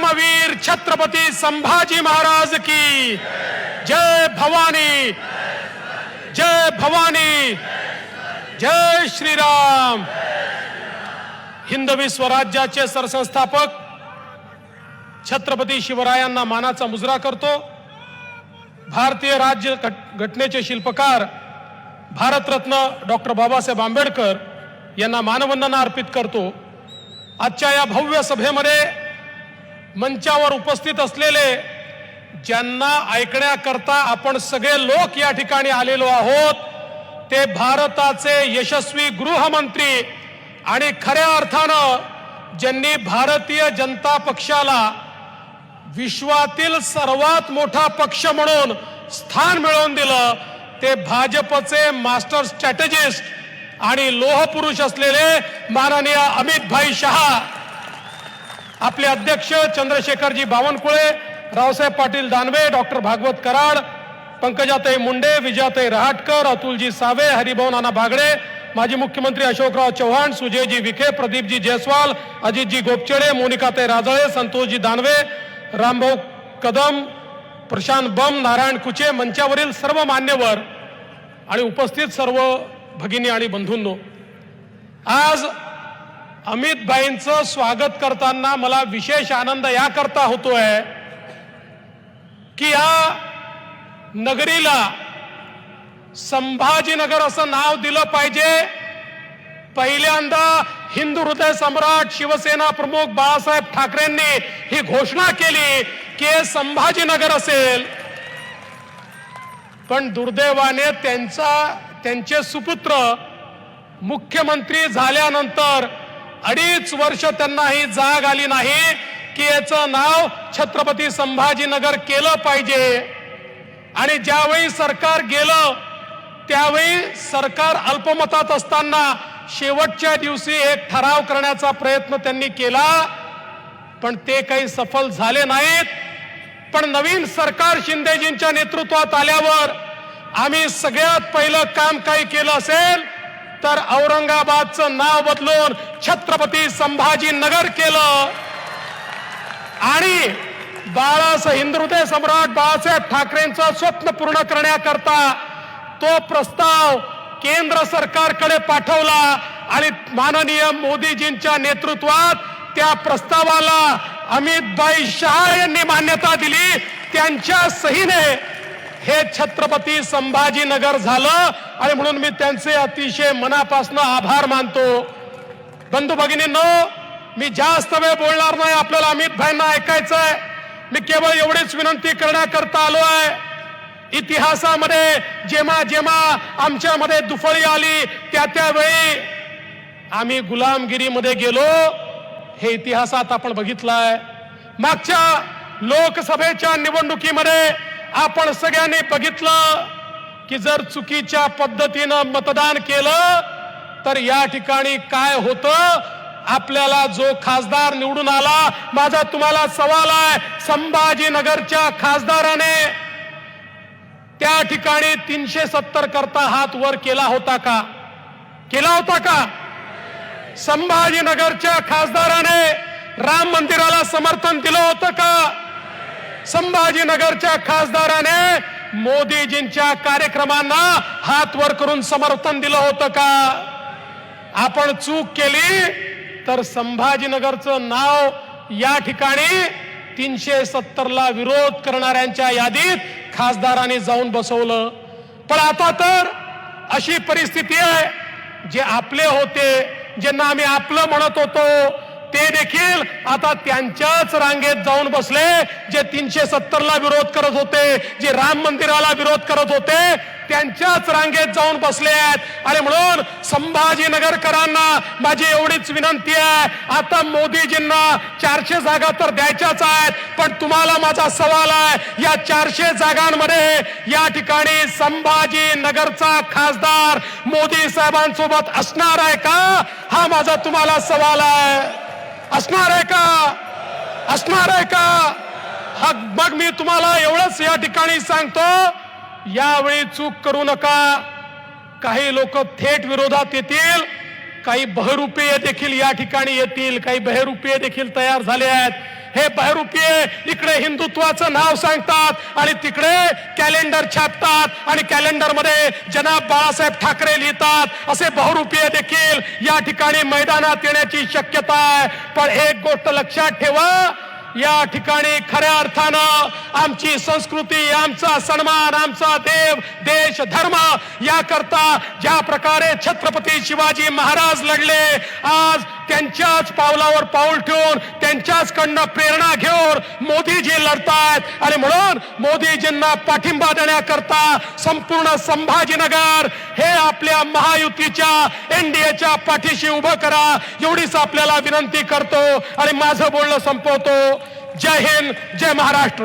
परमवीर छत्रपती संभाजी महाराज की जय भवानी। जय भवानी। जय श्रीराम। हिंदवी स्वराज्याचे सरसंस्थापक छत्रपती शिवरायांना मानाचा मुजरा करतो. भारतीय राज्य घट- घटनेचे शिल्पकार भारतरत्न डॉक्टर बाबासाहेब आंबेडकर यांना मानवंदना अर्पित करतो. आजच्या या भव्य सभेमध्ये मंचावर उपस्थित असलेले ज्यांना ऐकण्याकरता आपण सगळे लोक या ठिकाणी आलेलो आहोत ते भारताचे यशस्वी गृहमंत्री आणि खऱ्या अर्थानं ज्यांनी भारतीय जनता पक्षाला विश्वातील सर्वात मोठा पक्ष म्हणून स्थान मिळवून दिलं ते भाजपचे मास्टर स्ट्रॅटेजिस्ट आणि लोहपुरुष असलेले माननीय अमित भाई शहा. आपले अध्यक्ष चंद्रशेखरजी बावनकुळे रावसाहेब पाटील दानवे डॉक्टर भागवत कराड पंकजाताई मुंडे विजयाताई रहाटकर अतुलजी सावे हरिभाऊ नाना बागडे माजी मुख्यमंत्री अशोकराव चव्हाण सुजयजी विखे प्रदीपजी जयस्वाल अजितजी गोपचेडे मोनिकाताई राजळे संतोषजी दानवे रामभाऊ कदम प्रशांत बम नारायण कुचे मंचावरील सर्व मान्यवर आणि उपस्थित सर्व भगिनी आणि बंधूंनो आज अमित भाईंचं स्वागत करताना मला विशेष आनंद याकरता होतोय की या नगरीला संभाजीनगर असं नाव दिलं पाहिजे. पहिल्यांदा हिंदू हृदय सम्राट शिवसेना प्रमुख बाळासाहेब ठाकरेंनी ही घोषणा केली की हे संभाजीनगर असेल. पण दुर्दैवाने त्यांचा त्यांचे सुपुत्र मुख्यमंत्री झाल्यानंतर अडीच वर्ष त्यांना ही जाग आली नाही की याचं नाव छत्रपती संभाजीनगर केलं पाहिजे. आणि ज्यावेळी सरकार गेलं त्यावेळी सरकार अल्पमतात असताना शेवटच्या दिवशी एक ठराव करण्याचा प्रयत्न त्यांनी केला. पण ते काही सफल झाले नाहीत. पण नवीन सरकार शिंदेजींच्या नेतृत्वात आल्यावर आम्ही सगळ्यात पहिलं काम काही केलं असेल तर औरंगाबादचं नाव बदलून छत्रपती संभाजी नगर केलं. आणि बाळास हिंदुहृदय सम्राट बाळासाहेब ठाकरेंचं स्वप्न पूर्ण करण्याकरता तो प्रस्ताव केंद्र सरकारकडे पाठवला आणि माननीय मोदीजींच्या नेतृत्वात त्या प्रस्तावाला अमित भाई शहा यांनी मान्यता दिली. त्यांच्या सहीने हे छत्रपती संभाजीनगर झालं आणि म्हणून मी त्यांचे अतिशय मनापासून आभार मानतो. बंधू भगिनींनो मी जास्त वेळ बोलणार नाही आपल्याला अमित भाईंना ऐकायचंय. मी केवळ एवढीच विनंती करण्याकरता आलो आहे. इतिहासामध्ये जेव्हा जेव्हा आमच्यामध्ये दुफळी आली त्या त्यावेळी आम्ही गुलामगिरीमध्ये गेलो. हे इतिहासात आपण बघितलंय. मागच्या लोकसभेच्या निवडणुकीमध्ये आपण सगळ्यांनी बघितलं की जर चुकीच्या पद्धतीनं मतदान केलं तर या ठिकाणी काय होतं? आपल्याला जो खासदार निवडून आला माझा तुम्हाला सवाल आहे संभाजीनगरच्या खासदाराने त्या ठिकाणी तीनशे सत्तर करता हात वर केला होता का? केला होता का? संभाजीनगरच्या खासदाराने राम मंदिराला समर्थन दिलं होतं का? संभाजीनगरच्या खासदाराने मोदीजींच्या कार्यक्रमांना हात वर करून समर्थन दिलं होतं का? आपण चूक केली तर संभाजीनगरचं नाव या ठिकाणी तीनशे सत्तरला विरोध करणाऱ्यांच्या यादीत खासदारांनी जाऊन बसवलं. पण आता तर अशी परिस्थिती आहे जे आपले होते ज्यांना आम्ही आपलं म्हणत होतो ते देखील आता त्यांच्याच रांगेत जाऊन बसले जे तीनशे सत्तरला विरोध करत होते जे राम मंदिराला विरोध करत होते त्यांच्याच रांगेत जाऊन बसले आहेत. आणि म्हणून संभाजीनगरकरांना माझी एवढीच विनंती आहे आता मोदीजींना चारशे जागा तर द्यायच्याच आहेत पण तुम्हाला माझा सवाल आहे या चारशे जागांमध्ये या ठिकाणी संभाजीनगरचा खासदार मोदी साहेबांसोबत असणार आहे का? हा माझा तुम्हाला सवाल आहे. असणार आहे का? असणार आहे का? हा मग मी तुम्हाला एवढंच या ठिकाणी सांगतो यावेळी चूक करू नका. काही लोक थेट विरोधात येतील काही बहरूपीय देखील या ठिकाणी येतील काही बहरूपीय देखील तयार झाले आहेत. हे बहरूपीय इकडे हिंदुत्वाचं नाव सांगतात आणि तिकडे कॅलेंडर छापतात आणि कॅलेंडरमध्ये जनाब बाळासाहेब ठाकरे लिहितात. असे बहुरूपीय देखील. या ठिकाणी मैदानात येण्याची शक्यता आहे. पण एक गोष्ट लक्षात ठेवा. या ठिकाणी खऱ्या अर्थानं आमची संस्कृती आमचा सन्मान आमचा देव देश धर्म याकरता ज्या प्रकारे छत्रपती शिवाजी महाराज लढले आज त्यांच्याच पावलावर पाऊल ठेवून त्यांच्याच कडनं प्रेरणा घेऊन मोदीजी लढतायत. आणि म्हणून मोदीजींना पाठिंबा देण्याकरता संपूर्ण संभाजीनगर हे आपल्या महायुतीच्या एनडीएच्या पाठीशी उभं करा एवढीच आपल्याला विनंती करतो आणि माझं बोलणं संपवतो. जय हिंद जय महाराष्ट्र.